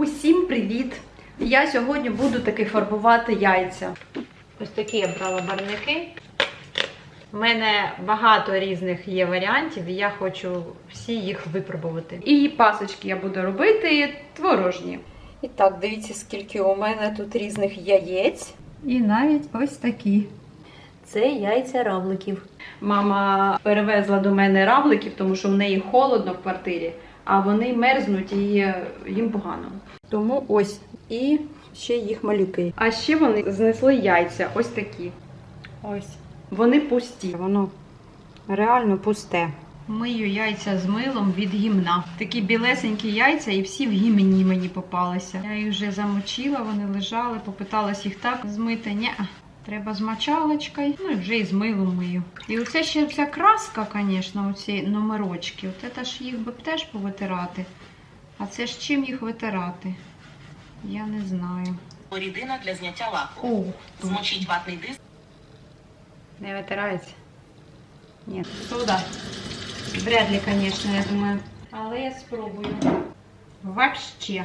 Усім привіт! Я сьогодні буду таки фарбувати яйця. Ось такі я брала барвники. У мене багато різних є варіантів, і я хочу всі їх випробувати. І пасочки я буду робити творожні. І так, дивіться, скільки у мене тут різних яєць. І навіть ось такі. Це яйця равликів. Мама перевезла до мене равликів, тому що в неї холодно в квартирі, а вони мерзнуть і їм погано. Тому ось і ще їх малюки. А ще вони знесли яйця, ось такі. Ось. Вони пусті. Воно реально пусте. Мию яйця з милом від гімна. Такі білесенькі яйця, і всі в гімні мені попалися. Я їх вже замочила, вони лежали, попиталась їх так змити. Ні, треба з мочалочкою. Ну і вже і з милом мию. І оце ще вся краска, звісно, оці номерочки. От це ж їх би теж повитирати. А це ж чим їх витирати? Я не знаю. Рідина для зняття лаку. О, Змочіть ватний диск. Не витирається? Ні. Туда. Вряд ли, конечно, я думаю. Але я спробую. Вообще.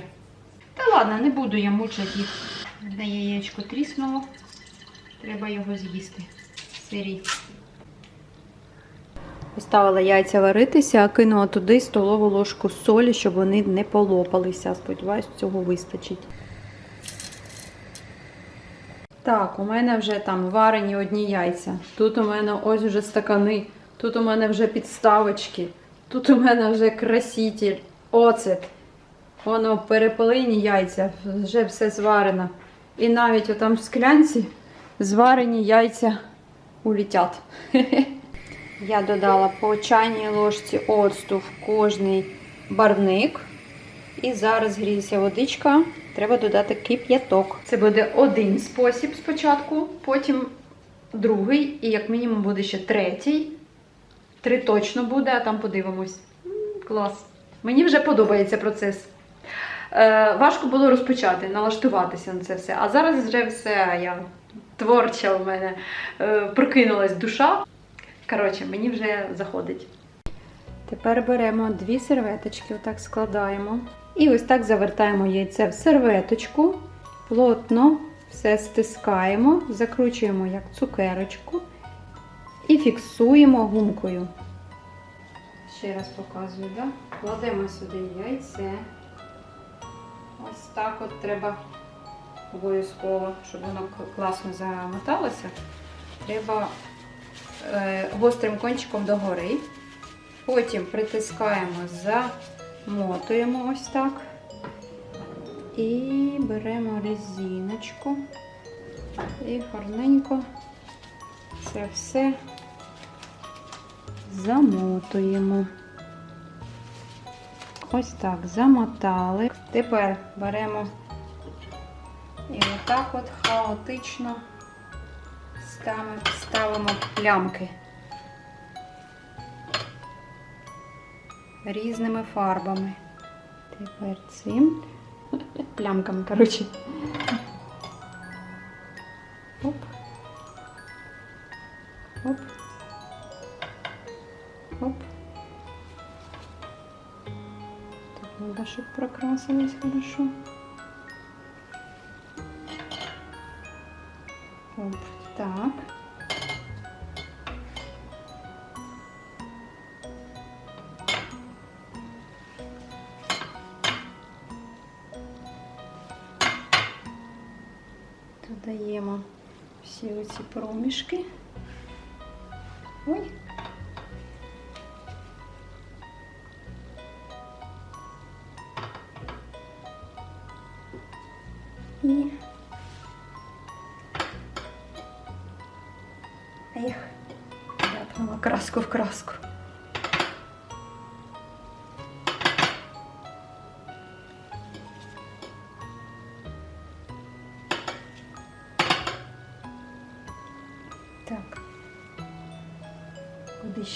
Та ладно, не буду я мучити їх. Одне яєчко тріснуло. Треба його з'їсти. Сирі. Поставила яйця варитися, кинула туди столову ложку солі, щоб вони не полопалися. Сподіваюсь, цього вистачить. Так, у мене вже там варені одні яйця. Тут у мене ось вже стакани, тут у мене вже підставочки, тут у мене вже краситель, оцет. Воно перепелині яйця, вже все зварено. І навіть отам в склянці зварені яйця улетять. Я додала по чайній ложці оцту в кожний барвник. І зараз гріється водичка. Треба додати кип'яток. Це буде один спосіб спочатку, потім другий, і як мінімум буде ще третій. Три точно буде, а там подивимось. Клас. Мені вже подобається процес. Е, важко було розпочати, налаштуватися на це все. А зараз вже все, я творча в мене е, прокинулась душа. Коротше, мені вже заходить. Тепер беремо дві серветочки, отак складаємо. І ось так завертаємо яйце в серветочку, плотно все стискаємо, закручуємо як цукерочку і фіксуємо гумкою. Ще раз показую, да? кладемо сюди яйце. Ось так от треба обов'язково, щоб воно класно замоталося. Треба гострим кончиком догори. Потім притискаємо, замотуємо ось так. І беремо резиночку і гарненько це все замотуємо. Ось так, замотали. Тепер беремо і отак от хаотично ставимо, плямки. різними фарбами. Тепер цим плямками, коротше. Оп. Оп. Оп. Так, надо, щоб прокрасилось хорошо. Оці проміжки. Ой.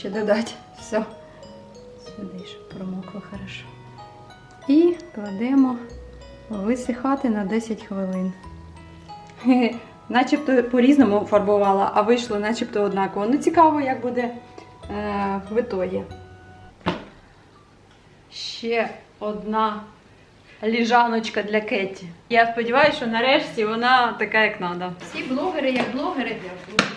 Ще додати? Все. Сюди, щоб промокло хорошо. І кладемо висихати на 10 хвилин. Начебто по-різному фарбувала, а вийшло начебто однаково. Ну, цікаво, як буде е, в ітогі. Ще одна ліжаночка для Кеті. Я сподіваюся, що нарешті вона така, як треба. Всі блогери, як блогери,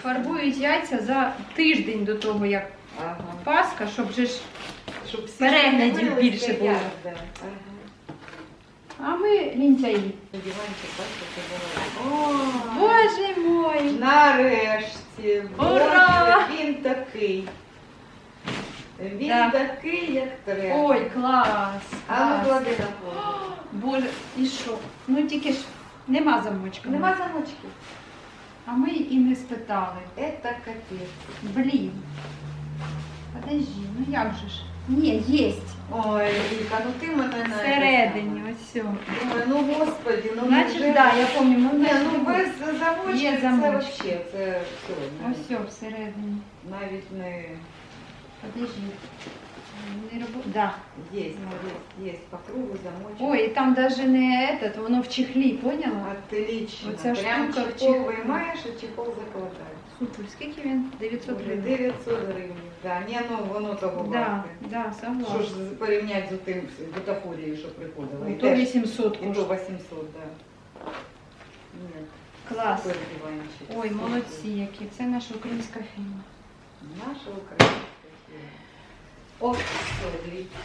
фарбують яйця за тиждень до того, як Ага. Пасха, щоб же ж. Щоб всі Переглядів дивилися, більше як, було. да. Ага. А ми лінцяї. Диванчик, бачите. О, Боже мой! Нарешті. Ура! Боже, Він такий. Він Да. такий, як треба. Ой, клас! А ну клас. клади на пол. Боже, і що? Ну тільки ж нема замочка. Нема замочки. А ми і не спитали. Это капець. Блін. Подожди, ну як же ж? Ні, єсть. Ой, Віка, ну ти мене на Всередині, ось все. Думаю, ну господи, ну Значить, невже- да, я пам'ятаю, ну, Ні, значить, ну без замочки Є це замочки. вообще, це все. Ось навіть- все всередині. Навіть не Подожди. Не робо... Да. є, є, є по кругу замочок. Ой, і там даже не этот, воно в чехлі, поняла? Отлично. Оця Прям штука в чехол чехлі. виймаєш і чехол закладаєш. Скільки він? 900 гривень. 900 гривень. Да. Ні, ну воно того Да, да, Що ж порівняти з тим з бутафорією, що приходила. І то теж- 800 І до коштує. 800, да. Ні, Клас. Ой, молодці, які. Це наша українська фірма. Наша українська фірма. О, дивіться.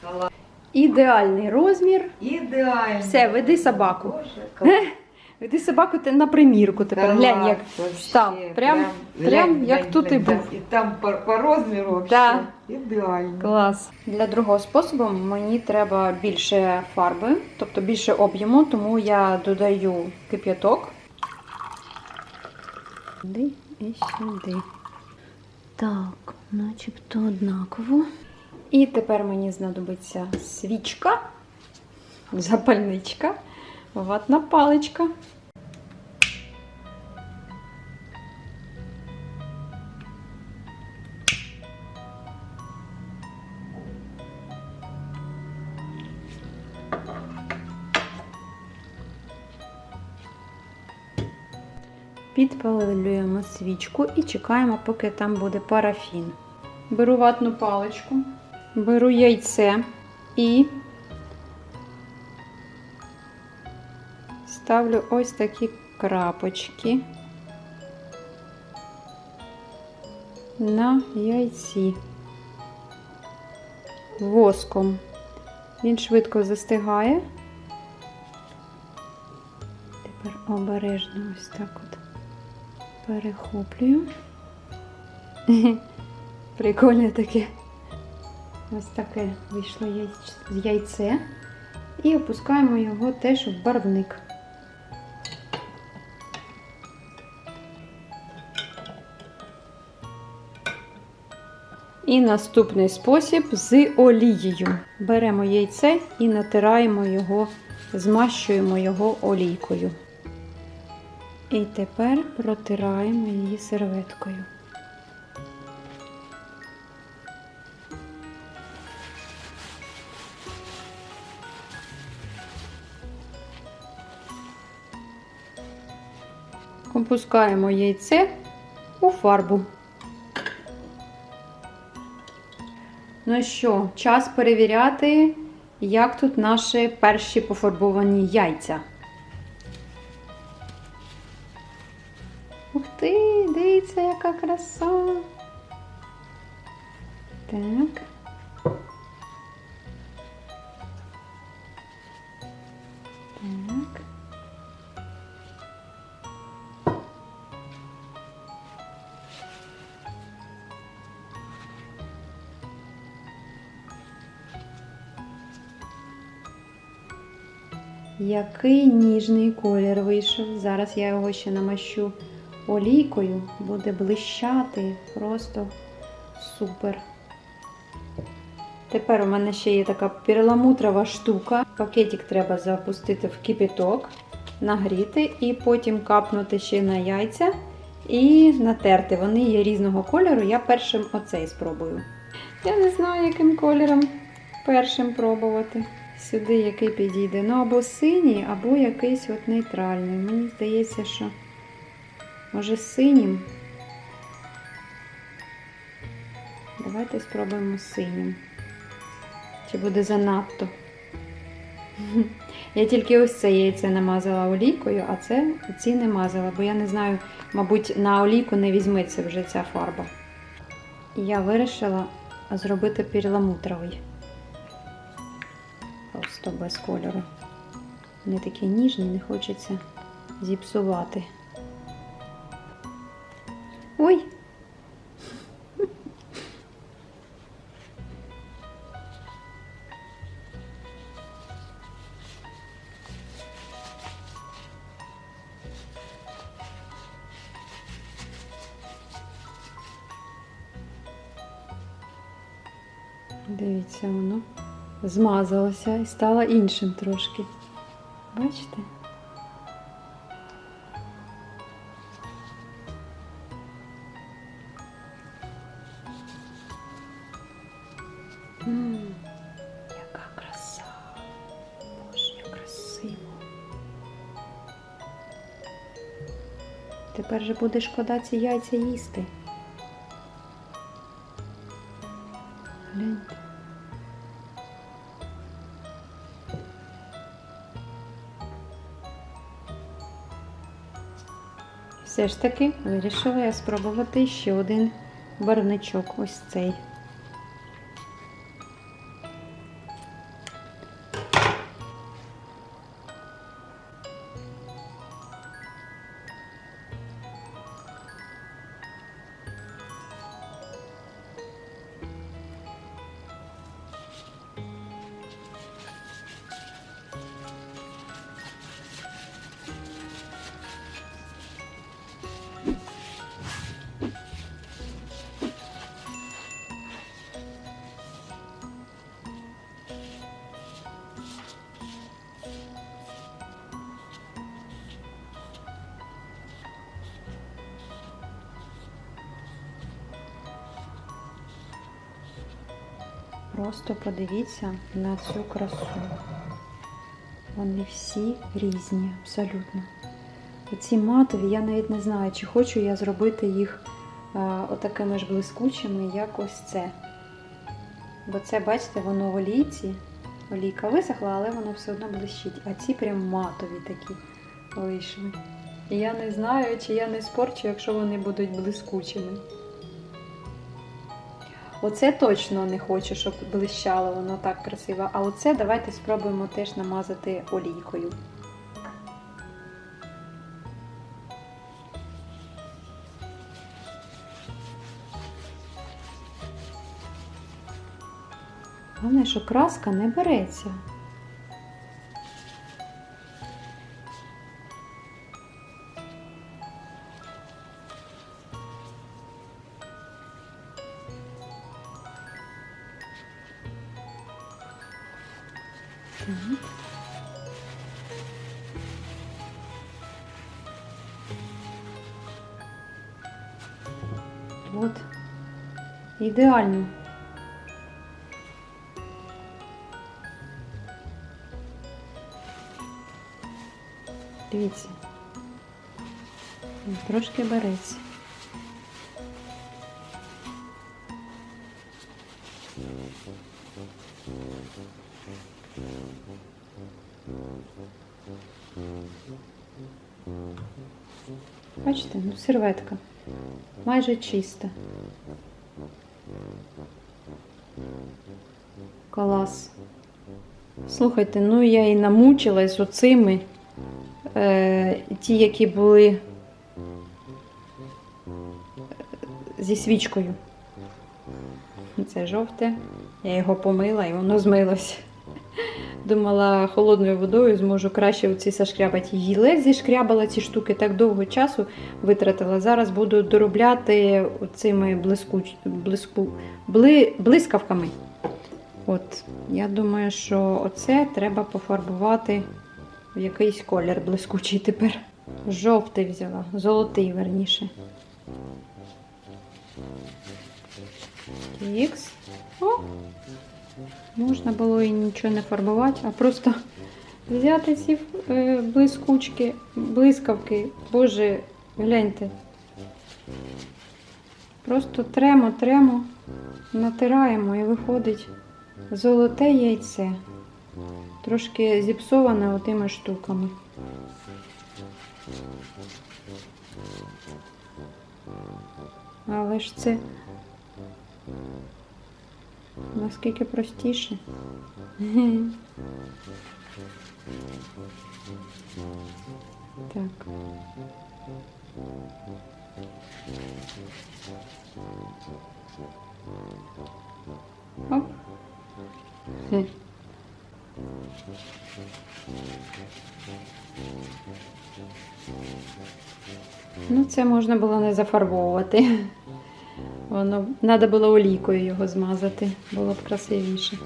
Клас. Ідеальний розмір. Ідеально. Все, веди собаку. Боже, клас. Веди собаку ти на примірку тепер. Та Глянь, як вообще, Прям, прям глянь, як глянь, тут і був. І там по, по розміру вообще Да. ідеально. Клас. Для другого способу мені треба більше фарби, тобто більше об'єму, тому я додаю кип'яток. Сюди і сюди. Так, начебто однаково. І тепер мені знадобиться свічка, запальничка, ватна паличка. Підпалюємо свічку і чекаємо, поки там буде парафін. Беру ватну паличку, беру яйце і ставлю ось такі крапочки на яйці воском. Він швидко застигає. Тепер обережно ось так от перехоплюю. Прикольне таке. Ось таке вийшло яйце. І опускаємо його теж в барвник. І наступний спосіб з олією. Беремо яйце і натираємо його, змащуємо його олійкою. І тепер протираємо її серветкою. Опускаємо яйце у фарбу. Ну що, час перевіряти, як тут наші перші пофарбовані яйця. Ух ти, дивіться, яка краса. Так. Так. Який ніжний колір вийшов. Зараз я його ще намащу олійкою, буде блищати просто супер. Тепер у мене ще є така перламутрова штука. Пакетик треба запустити в кипяток, нагріти і потім капнути ще на яйця і натерти. Вони є різного кольору. Я першим оцей спробую. Я не знаю, яким кольором першим пробувати. Сюди який підійде. Ну або синій, або якийсь от нейтральний. Мені здається, що може синім. Давайте спробуємо синім. Чи буде занадто? Я тільки ось це яйце намазала олійкою, а це ці не мазала, бо я не знаю, мабуть, на олійку не візьметься вже ця фарба. І я вирішила зробити перламутровий. Просто без кольору. Вони такі ніжні, не хочеться зіпсувати. Ой! Дивіться, воно змазалося і стало іншим трошки. Бачите? М, Яка краса! Боже, як красиво. Тепер же буде шкода ці яйця їсти. Все ж таки вирішила я спробувати ще один барвничок. Ось цей. Просто подивіться на цю красу. Вони всі різні, абсолютно. Оці матові, я навіть не знаю, чи хочу я зробити їх а, отакими ж блискучими, як ось це. Бо це, бачите, воно в олійці. Олійка висохла, але воно все одно блищить. А ці прям матові такі вийшли. І я не знаю, чи я не спорчу, якщо вони будуть блискучими. Оце точно не хочу, щоб блищало, воно так красиво. А оце давайте спробуємо теж намазати олійкою. Головне, що краска не береться. Так. От. Ідеально. Дивіться. Трошки береться. Серветка. Майже чиста. Клас. Слухайте, ну я і намучилась оцими. Е, ті, які були е, зі свічкою. Це жовте. Я його помила і воно змилось. Думала, холодною водою зможу краще оці зашкрябати. Її ледь зішкрябала ці штуки, так довго часу витратила. Зараз буду доробляти цими блискуч... блиску... бли... блискавками. От, я думаю, що оце треба пофарбувати в якийсь колір блискучий тепер. Жовтий взяла, золотий верніше. Ікс. О! Можна було і нічого не фарбувати, а просто взяти ці е, блискучки, блискавки. Боже, гляньте. Просто тремо, тремо, натираємо і виходить золоте яйце. трошки зіпсоване отими штуками. Але ж це наскільки простіше. Так. Оп. Ну, це можна було не зафарбовувати. Воно треба було олійкою його змазати, було б красивіше.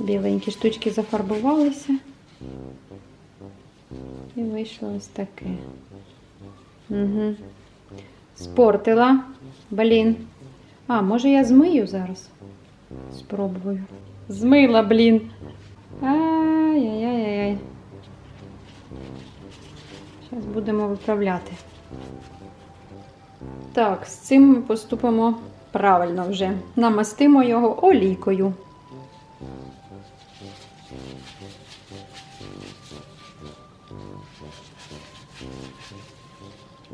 Біленькі штучки зафарбувалися. І вийшло ось таке. Угу. Спортила. Блін. А, може я змию зараз? Спробую. Змила, блін. Ай-яй-яй-яй. Зараз будемо виправляти. Так, з цим ми поступимо правильно вже. Намастимо його олійкою.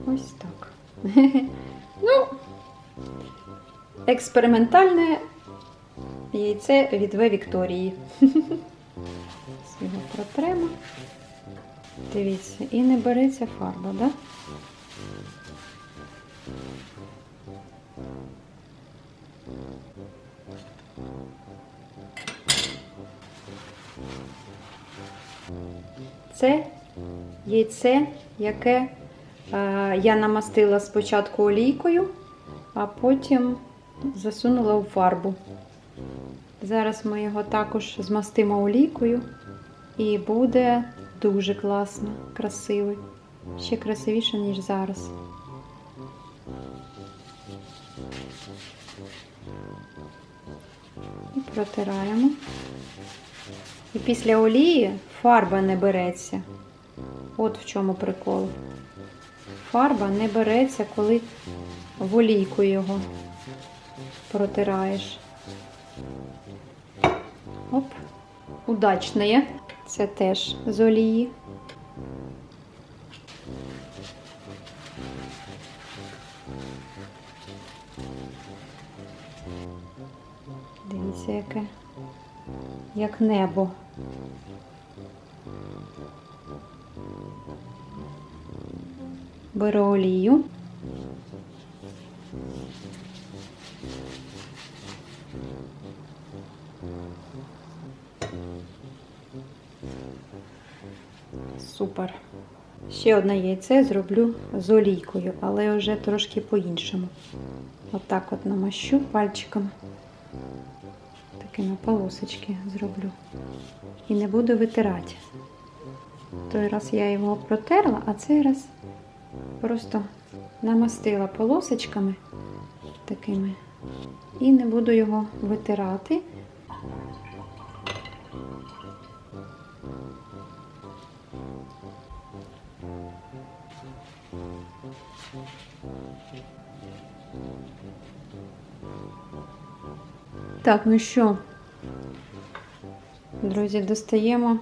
Ось так. Ну, експериментальне яйце від В Вікторії. Його протремо. Дивіться, і не береться фарба, так? Да? Це яйце, яке я намастила спочатку олійкою, а потім засунула у фарбу. Зараз ми його також змастимо олійкою і буде дуже класно, красивий. Ще красивіше, ніж зараз. Протираємо. І після олії фарба не береться. От в чому прикол. Фарба не береться, коли в олійку його протираєш. Оп, удачне. Це теж з олії. Як небо. Беру олію. Супер. Ще одне яйце зроблю з олійкою, але вже трошки по-іншому. Отак от намащу пальчиком. Такими полосочки зроблю. І не буду витирати. Той раз я його протерла, а цей раз просто намастила полосочками такими. І не буду його витирати. Так, ну що, друзі, достаємо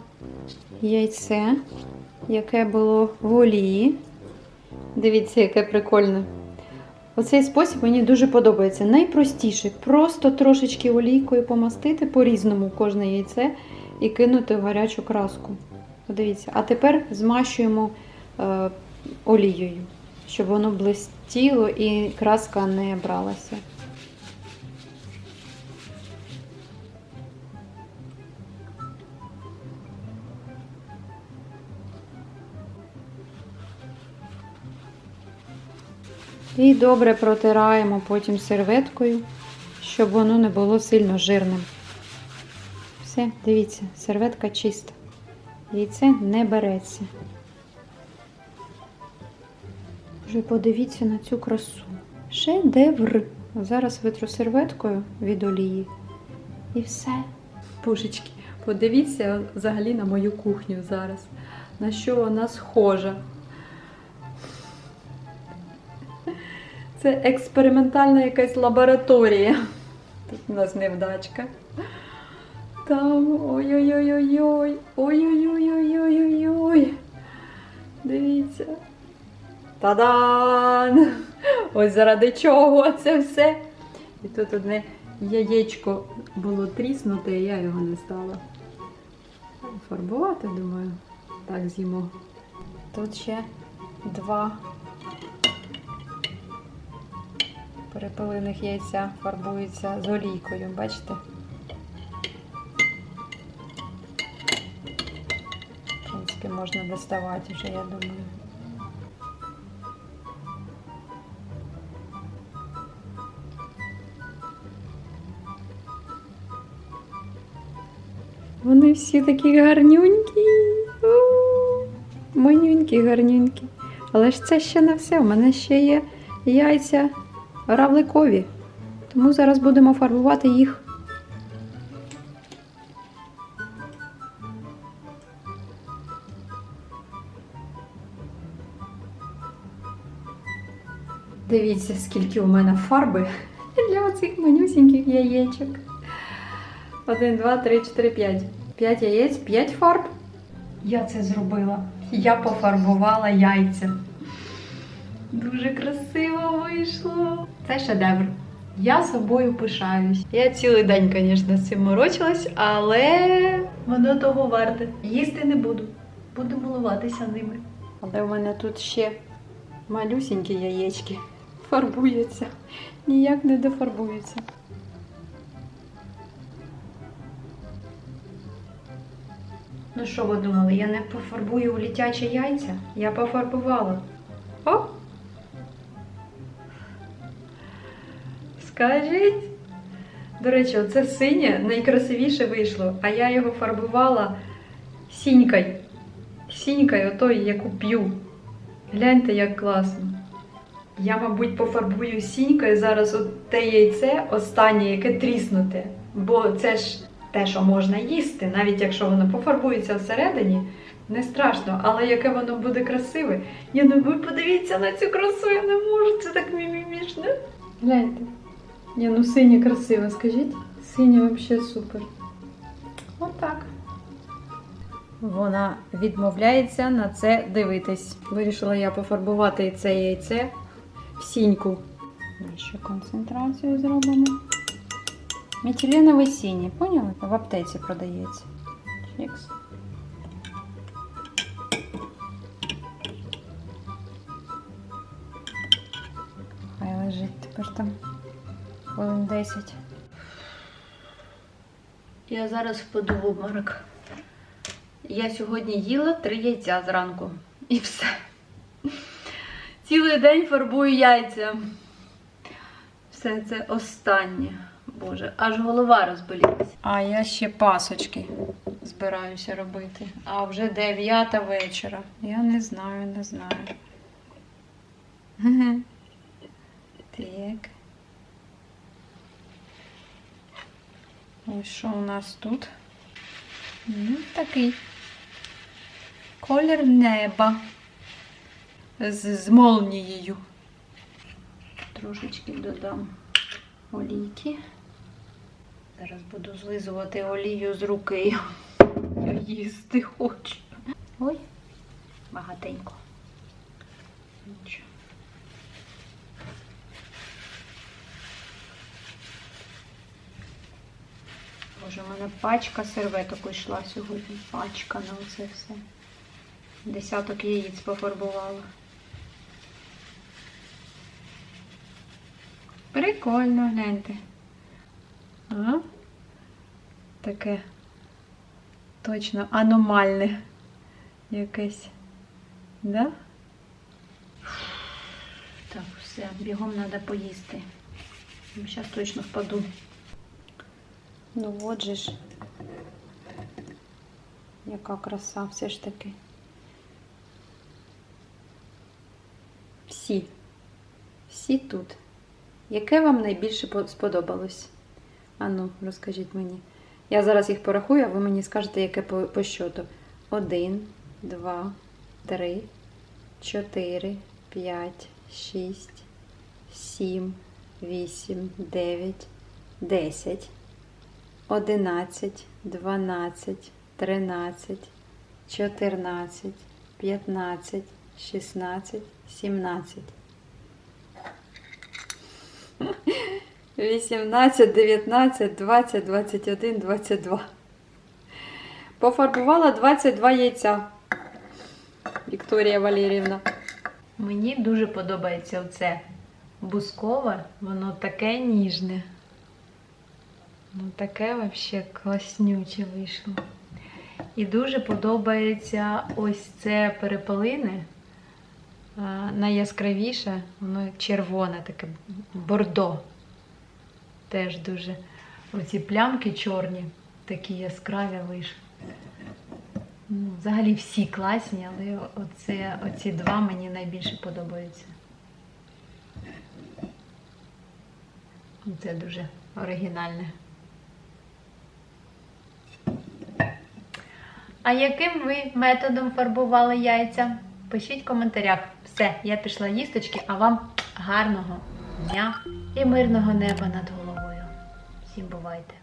яйце, яке було в олії. Дивіться, яке прикольне. Оцей спосіб мені дуже подобається. Найпростіший. Просто трошечки олійкою помастити по-різному кожне яйце і кинути в гарячу краску. Подивіться. А тепер змащуємо е, олією, щоб воно блистіло і краска не бралася. І добре протираємо потім серветкою, щоб воно не було сильно жирним. Все, дивіться, серветка чиста. Яйце не береться. Вже подивіться на цю красу. Шедевр. Зараз витру серветкою від олії. І все. Божечки, подивіться взагалі на мою кухню зараз. На що вона схожа. Це експериментальна якась лабораторія. Тут у нас невдачка. Там ой-ой-ой-ой-ой. Ой-ой-ой-ой-ой-ой. Дивіться. Та-дан! Ось заради чого це все. І тут одне яєчко було тріснуте, і я його не стала фарбувати, думаю. Так з'їмо. Тут ще два перепилених яйця фарбуються з олійкою, бачите? В принципі, можна доставати вже, я думаю. Вони всі такі гарнюнькі. Манюнькі, гарнюнькі. Але ж це ще не все. У мене ще є яйця равликові. Тому зараз будемо фарбувати їх. Дивіться, скільки у мене фарби для оцих манюсіньких яєчок. Один, два, три, чотири, п'ять. П'ять яєць, п'ять фарб. Я це зробила. Я пофарбувала яйця. Дуже красиво вийшло. Це шедевр. Я собою пишаюсь. Я цілий день, звісно, з цим морочилась, але воно того варте. Їсти не буду. Буду милуватися ними. Але в мене тут ще малюсінькі яєчки фарбуються. Ніяк не дофарбуються. Ну що ви думали, я не пофарбую літячі яйця? Я пофарбувала. О! Скажіть. До речі, оце синє найкрасивіше вийшло, а я його фарбувала сінькою. Сінькою, отою, яку п'ю. Гляньте, як класно. Я, мабуть, пофарбую сінькою зараз от те яйце останнє, яке тріснуте. Бо це ж те, що можна їсти, навіть якщо воно пофарбується всередині, не страшно, але яке воно буде красиве. Я ну ви подивіться на цю красу, я не можу, це так мімімішно. Гляньте. Ні, ну синє красиво, скажіть. Синє взагалі супер. Отак. Вона відмовляється на це дивитись. Вирішила я пофарбувати це яйце в сіньку. Ще концентрацію зробимо. Метиленовий синій, поняли? В аптеці продається. Чікс. Хай лежить тепер там хвилин 10. Я зараз впаду в обморок. Я сьогодні їла три яйця зранку. І все. Цілий день фарбую яйця. Все це останнє. Боже, аж голова розболілася. А я ще пасочки збираюся робити. А вже 9 вечора. Я не знаю, не знаю. Так. Ось що у нас тут? Ну, такий колір неба з, з молнією. Трошечки додам олійки. Зараз буду злизувати олію з руки. Я їсти хочу. Ой, багатенько. Нічого. Боже, у мене пачка серветок йшла сьогодні. Пачка на оце все. Десяток яєць пофарбувала. Прикольно, гляньте. А? Таке точно аномальне якесь. Да? Так, все, бігом треба поїсти. Зараз точно впаду. Ну от же ж. Яка краса все ж таки. Всі. Всі тут. Яке вам найбільше сподобалось? Ану, розкажіть мені. Я зараз їх порахую, а ви мені скажете, яке по, по щоту. Один, два, три, чотири, п'ять, шість, сім, вісім, дев'ять, десять, одинадцять, 12, 13, 14, 15, 16, 17. 18, 19, 20, 21, 22. Пофарбувала 22 яйця. Вікторія Валерівна. Мені дуже подобається оце бускове, воно таке ніжне. Ну, таке взагалі класнюче вийшло. І дуже подобається ось це перепелине. Найяскравіше, воно червоне, таке бордо. Теж дуже. Оці плямки чорні, такі яскраві вийшли. Ну, взагалі всі класні, але оце, оці два мені найбільше подобаються. Це дуже оригінальне. А яким ви методом фарбували яйця? Пишіть в коментарях. Все, я пішла їсточки, а вам гарного дня і мирного неба над головою. Всім бувайте!